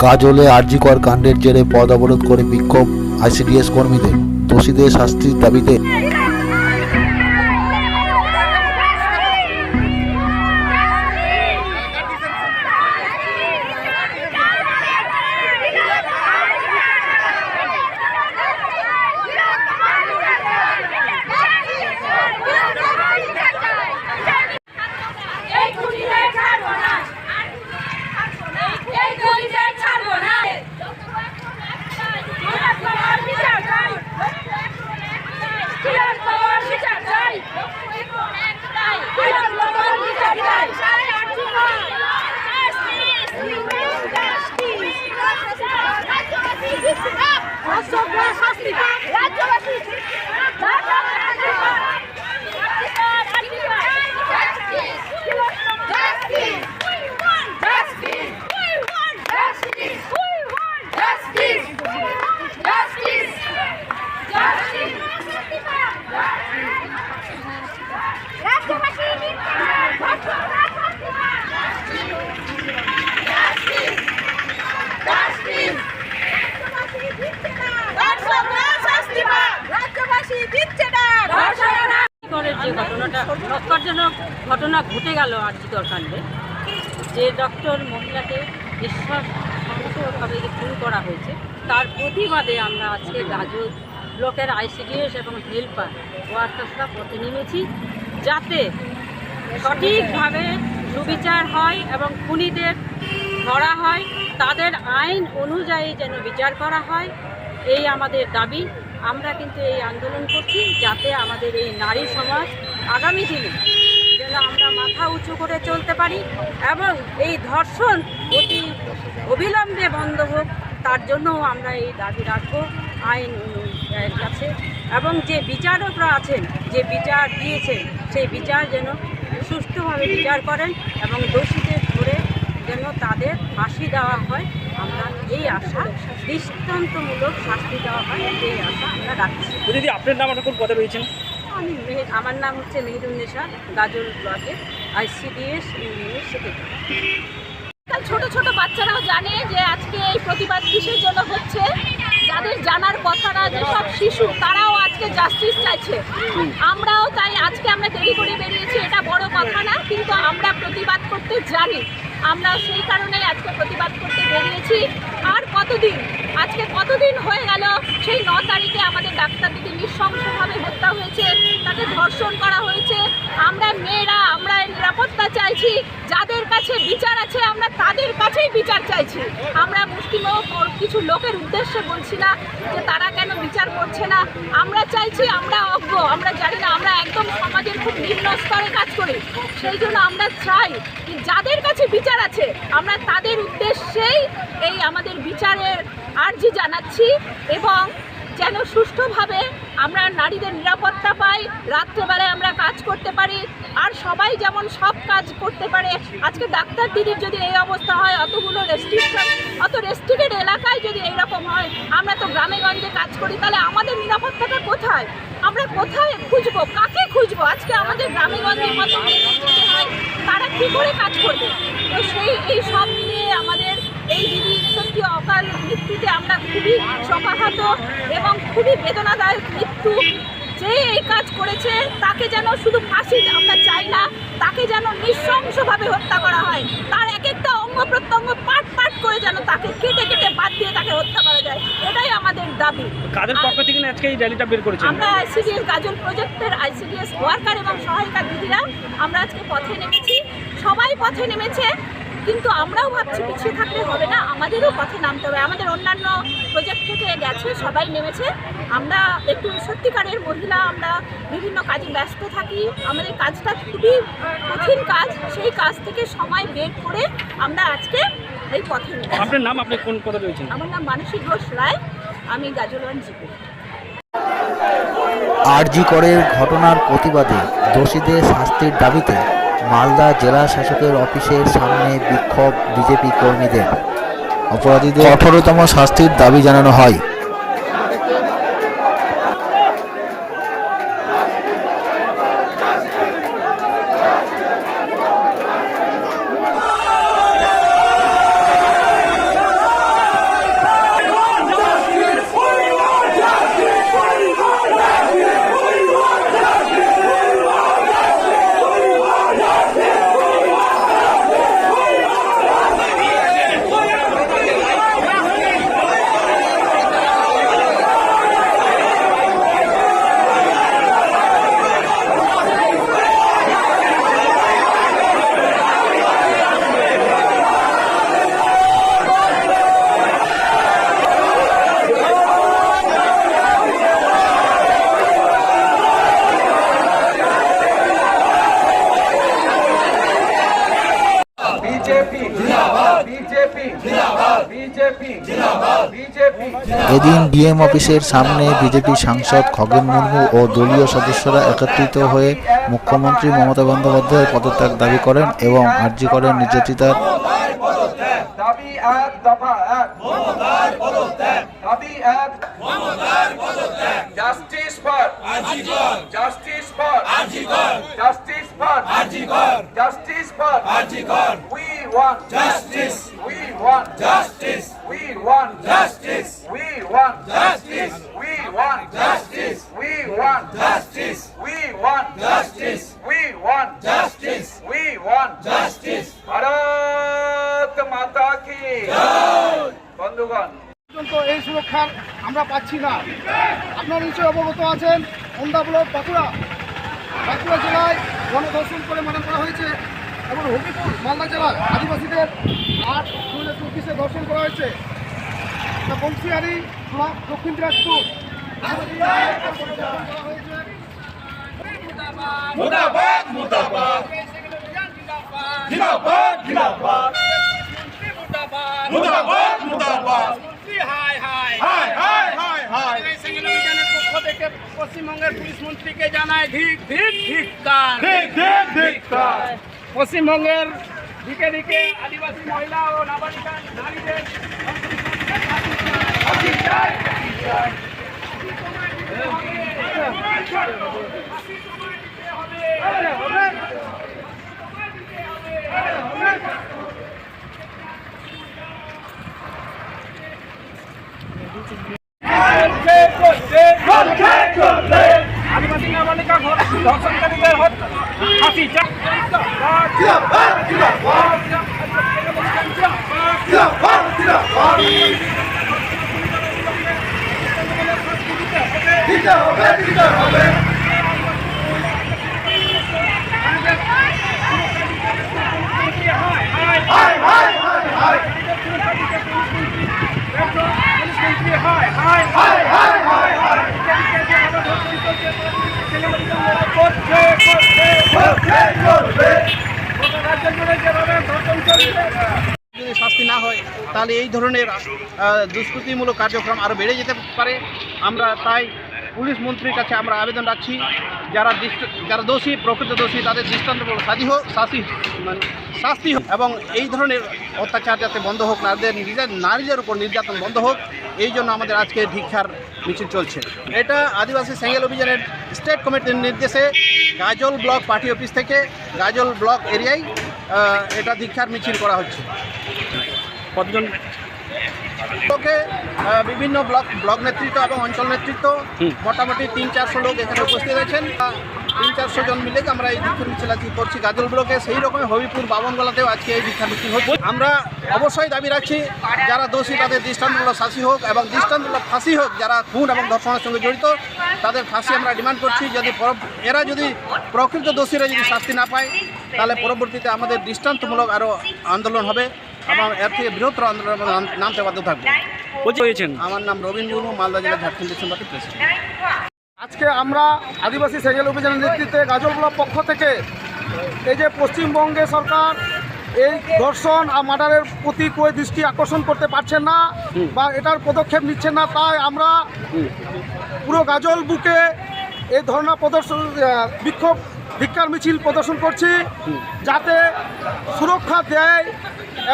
গাজলে আরজিকর কাণ্ডের জেরে পদ অবরোধ করে বিক্ষোভ আইসিডিএস কর্মীদের দোষীদের শাস্তির দাবিতে এই খুনিদের ছাড়বো না এই খুনিদের ছাড়বো না কিরণ কমল বিচার চাই কিরণ কমল বিচার চাই কিরণ কমল বিচার চাই শাস্তি পাক রাজ্যবাসী রাজ্যবাসী দিচ্ছে না ধর্ষণেরা করের ঘটনাটা ঘটনা ঘটে গেল আর্জিকর কাণ্ডে যে ডক্টর মহিলাকে যে খুন করা হয়েছে, তার প্রতিবাদে আমরা আজকে গাজল ব্লকের আইসিডিএস এবং হেল্পার ওয়ার্কার্সরা পথে নেমেছি যাতে সঠিকভাবে সুবিচার হয় এবং খুনিদের ধরা হয়, তাদের আইন অনুযায়ী যেন বিচার করা হয়, এই আমাদের দাবি। আমরা কিন্তু এই আন্দোলন করছি যাতে আমাদের এই নারী সমাজ আগামী দিনে যেন আমরা মাথা উঁচু করে চলতে পারি এবং এই ধর্ষণ অতি অবিলম্বে বন্ধ হোক, তার জন্যও আমরা এই দাবি রাখব আইন কাছে। এবং যে বিচারকরা আছেন, যে বিচার দিয়েছেন, সেই বিচার যেন সুষ্ঠুভাবে বিচার করেন এবং দোষীদের ধরে যেন তাদের ফাঁসি দেওয়া হয়, আমরা এই আশা, দৃষ্টান্তমূলক শাস্তি দেওয়া হয়, এই আশা আমরা রাখছি। দিদি, আপনার নাম এখন কথা রয়েছেন আমি আমার নাম হচ্ছে মেহেদুন্নেশা গাজল ব্লকের আইসিডিএস ইউনিয়নের সেক্রেটারি ছোট ছোট বাচ্চারাও জানে যে আজকে এই প্রতিবাদ কিসের জন্য হচ্ছে? যাদের জানার কথা না যেসব শিশু, তারাও আজকে জাস্টিস চাইছে। আমরাও তাই আজকে আমরা দেরি করে বেরিয়েছি, এটা বড় কথা না, কিন্তু আমরা প্রতিবাদ করতে জানি। আমরা সেই কারণেই আজকে প্রতিবাদ করতে বেরিয়েছি। আর কতদিন আজকে কতদিন হয়ে গেল? সেই ন তারিখে আমাদের ডাক্তার দিদি নৃশংসভাবে হত্যা হয়েছে, তাকে ধর্ষণ করা হয়েছে। আমরা মেয়েরা, আমরা নিরাপত্তা চাইছি, যাদের কাছে বিচার আছে, আমরা তাদের কাছেই বিচার চাইছি। আমরা মুসলিম কিছু লোকের উদ্দেশ্যে বলছি না যে তারা কেন বিচার করছে না। আমরা চাইছি আমরা অজ্ঞ, আমরা জানি না আমরা একদম সমাজের খুব নিম্ন স্তরে কাজ করি। সেই জন্য আমরা চাই যাদের কাছে বিচার আছে, আমরা তাদের উদ্দেশ্যেই এই আমাদের বিচারের আর্জি জানাচ্ছি এবং যেন সুষ্ঠুভাবে আমরা নারীদের নিরাপত্তা পাই, রাত্রেবেলায় আমরা কাজ করতে পারি, আর সবাই যেমন সব কাজ করতে পারে। আজকে ডাক্তার দিদির যদি এই অবস্থা হয়, অতগুলো রেস্ট্রিকশন অত রেস্ট্রিক্টেড এলাকায় যদি এইরকম হয়, আমরা তো গ্রামে গঞ্জে কাজ করি, তাহলে আমাদের নিরাপত্তাটা কোথায়? আমরা কোথায় খুঁজবো? কাকে খুঁজবো? আজকে আমাদের গ্রামে গঞ্জে কত হয়, তারা কী করে কাজ করবে? তো সেই, এই সব নিয়ে আমাদের এই দিদি সত্যি অকাল মৃত্যুতে আমরা খুবই শোকাহত এবং খুবই বেদনাদায়ক মৃত্যু। যে এই কাজ করেছে, তাকে যেন শুধু ফাঁসি আমরা চাই না, তাকে যেন নৃশংসভাবে হত্যা করা হয়। তার এক একটা অঙ্গ প্রত্যঙ্গ পাট করে যেন তাকে কেটে কেটে বাদ দিয়ে তাকে হত্যা করা যায়। এটাই আমাদের দাবি। কাদের পক্ষ থেকে আজকে এই র্যালিটা বের করেছেন? আমরা আইসিডিএস গাজল প্রজেক্টের আইসিডিএস ওয়ার্কার এবং সহায়িকা দিদিরা আমরা আজকে পথে নেমেছি। সবাই পথে নেমেছে কিন্তু আমরাও ভাবছি পিছিয়ে থাকলে হবে না আমাদেরও পথে নামতে হবে। আমাদের অন্যান্য প্রজেক্ট থেকে গেছে সবাই নেমেছে। আমরা একটু সত্যিকারের মহিলা আমরা বিভিন্ন কাজে ব্যস্ত থাকি। আমাদের কাজটা খুবই কঠিন কাজ সেই কাজ থেকে সময় বের করে আমরা আজকে এই পথে আপনার নাম আপনি কোন পদে রয়েছেন? আমার নাম মানসী ঘোষ রায় আমি জিপি। আরজি করের ঘটনার প্রতিবাদে দোষীদের শাস্তির দাবিতে মালদা জেলা শাসকের অফিসের সামনে বিক্ষোভ বিজেপি কর্মীদের। অপরাধীদের কঠোরতম শাস্তির দাবি জানানো হয়। এদিন ডিএম অফিসের সামনে বিজেপি সাংসদ খগেন মুর্মু ও দলীয় সদস্যরা একত্রিত হয়ে মুখ্যমন্ত্রী মমতা বন্দ্যোপাধ্যায়ের পদত্যাগ দাবি করেন এবং আর্জি করেন নির্যাতিতার দাবি এক দফা এক। দাবি এক। Justice for. Justice for. Justice for. Justice for. We want justice. want justice. We want justice. We want justice. We want justice. We want justice. We want justice. We want justice. We want justice. Bharat Mata কি বন্ধুগণ পর্যন্ত এই সুরক্ষা আমরা পাচ্ছি না আপনার নিশ্চয়ই অবগত আছেন হন্ডা ব্লক বাঁকুড়া বাঁকুড়া জেলায় গণধর্ষণ করে মানা করা হয়েছে এবং হবিপুর মালদা জেলার আদিবাসীদের আট দুই হাজার চব্বিশে দর্শন করা হয়েছে বংশিয়ারি ব্লক দক্ষিণ দিনাজপুর মুদাবাদ মুদাবাদ পশ্চিমবঙ্গের পুলিশ মন্ত্রীকে জানায় ধিক ধিক ধিক ধিক ধিক ধিক পশ্চিমবঙ্গের দিকে দিকে আদিবাসী মহিলা ও নাবালিকা নারীদের দিতে হবে দিতে হবে Hi, hi, hi. তাহলে এই ধরনের দুষ্কৃতিমূলক কার্যক্রম আরও বেড়ে যেতে পারে। আমরা তাই পুলিশ মন্ত্রীর কাছে আমরা আবেদন রাখছি, যারা যারা দোষী, প্রকৃত দোষী, তাদের দৃষ্টান্তমূলক শাস্তি হোক, শাস্তি মানে শাস্তি হোক, এবং এই ধরনের অত্যাচার যাতে বন্ধ হোক, নারীদের নারীদের উপর নির্যাতন বন্ধ হোক, এই জন্য আমাদের আজকে দীক্ষার মিছিল চলছে। এটা আদিবাসী সেঙ্গেল অভিযানের স্টেট কমিটির নির্দেশে গাজল ব্লক পার্টি অফিস থেকে, গাজল ব্লক এরিয়ায় এটা দীক্ষার মিছিল করা হচ্ছে। কতজন? লোকে বিভিন্ন ব্লক ব্লক নেতৃত্ব এবং অঞ্চল নেতৃত্ব মোটামুটি তিন চারশো লোক এখানে উপস্থিত আছেন তিন চারশো জন মিলে আমরা এই দীক্ষা মিছিল আজকে করছি। গাজল ব্লকে সেই রকম হবিপুর বাবনগোলাতেও আজকে এই দীক্ষা মিছিল হচ্ছে। আমরা অবশ্যই দাবি রাখছি যারা দোষী তাদের দৃষ্টান্তমূলক শাস্তি হোক এবং দৃষ্টান্তমূলক ফাঁসি হোক যারা খুন এবং ধর্ষণের সঙ্গে জড়িত তাদের ফাঁসি আমরা ডিমান্ড করছি। যদি এরা যদি প্রকৃত দোষীরা যদি শাস্তি না পায় তাহলে পরবর্তীতে আমাদের দৃষ্টান্তমূলক আরও আন্দোলন হবে। এবং এর থেকে বৃহত্তর আন্দোলনের মধ্যে নাম- নামতে বাধ্য থাকব। বলছি হয়েছেন? আমার নাম রবীন মুর্মু মালদা জেলা ঝাড়খণ্ড পার্টির প্রেসিডেন্ট। আজকে আমরা আদিবাসী সেকেল অভিযানের নেতৃত্বে গাজল ব্লক পক্ষ থেকে এই যে পশ্চিমবঙ্গে সরকার এই ধর্ষণ আর মার্ডারের প্রতি કોઈ দৃষ্টি আকর্ষণ করতে পারছেন না বা এটার পদক্ষেপ নিচ্ছেন না তাই আমরা পুরো গাজল বুকে এই ধর্ণা প্রদর্শন বিক্ষোভ ভিক্ষার মিছিল প্রদর্শন করছি যাতে সুরক্ষা দেয়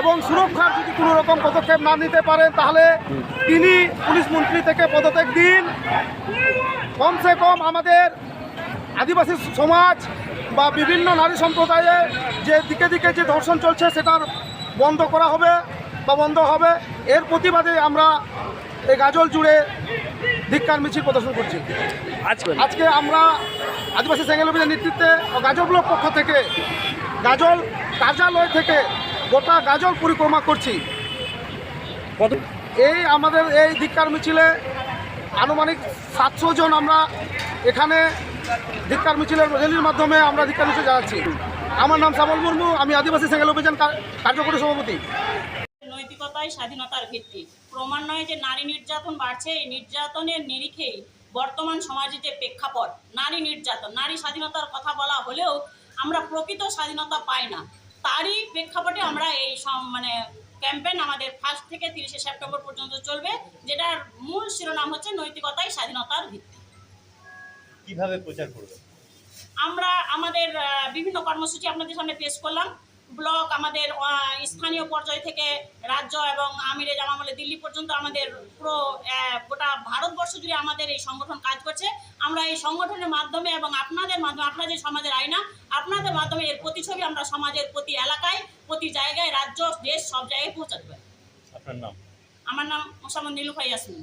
এবং সুরক্ষার যদি কোনো রকম পদক্ষেপ না নিতে পারেন, তাহলে তিনি পুলিশ মন্ত্রী থেকে পদত্যাগ দিন। কমসে কম আমাদের আদিবাসী সমাজ বা বিভিন্ন নারী সম্প্রদায়ে যে দিকে দিকে যে ধর্ষণ চলছে, সেটার বন্ধ করা হবে বা বন্ধ হবে। এর প্রতিবাদে আমরা এই গাজল জুড়ে ধিক্কার মিছিল প্রদর্শন করছি। আজকে আজকে আমরা আদিবাসী সেঙ্গেল অভিযান নেতৃত্বে গাজল ব্লক পক্ষ থেকে গাজল কার্যালয় থেকে গোটা গাজল পরিক্রমা করছি। এই আমাদের এই ধিক্কার মিছিলে আনুমানিক সাতশো জন আমরা এখানে ধিক্কার মিছিলের র্যালির মাধ্যমে আমরা ধিক্কার মিছিল জানাচ্ছি। আমার নাম শ্যামল মুর্মু আমি আদিবাসী সেঙ্গেল অভিযান কার- কার্যকরী সভাপতি। নৈতিকতাই স্বাধীনতার ভিত্তি। ক্রমান্বয়ে যে নারী নির্যাতন বাড়ছে এই নির্যাতনের নিরিখেই বর্তমান সমাজে যে প্রেক্ষাপট। নারী নির্যাতন নারী স্বাধীনতার কথা বলা হলেও আমরা প্রকৃত স্বাধীনতা পাই না। তারই প্রেক্ষাপটে আমরা এই মানে ক্যাম্পেন আমাদের ফার্স্ট থেকে তিরিশে সেপ্টেম্বর পর্যন্ত চলবে যেটার মূল শিরোনাম হচ্ছে নৈতিকতাই স্বাধীনতার ভিত্তি। কীভাবে প্রচার করবে আমরা আমাদের বিভিন্ন কর্মসূচি আপনাদের সামনে পেশ করলাম। ব্লক আমাদের স্থানীয় পর্যায় থেকে রাজ্য এবং আমিরে জামামলে দিল্লি পর্যন্ত আমাদের পুরো গোটা ভারতবর্ষ জুড়ে আমাদের এই সংগঠন কাজ করছে। আমরা এই সংগঠনের মাধ্যমে এবং আপনাদের মাধ্যমে আপনাদের সমাজের আয়না আপনাদের মাধ্যমে এর প্রতিছবি আমরা সমাজের প্রতি এলাকায় প্রতি জায়গায় রাজ্য দেশ সব জায়গায় পৌঁছাতে পারি। আপনার নাম? আমার নাম মোসাম্মদ নীলুফাই ইয়াসমিন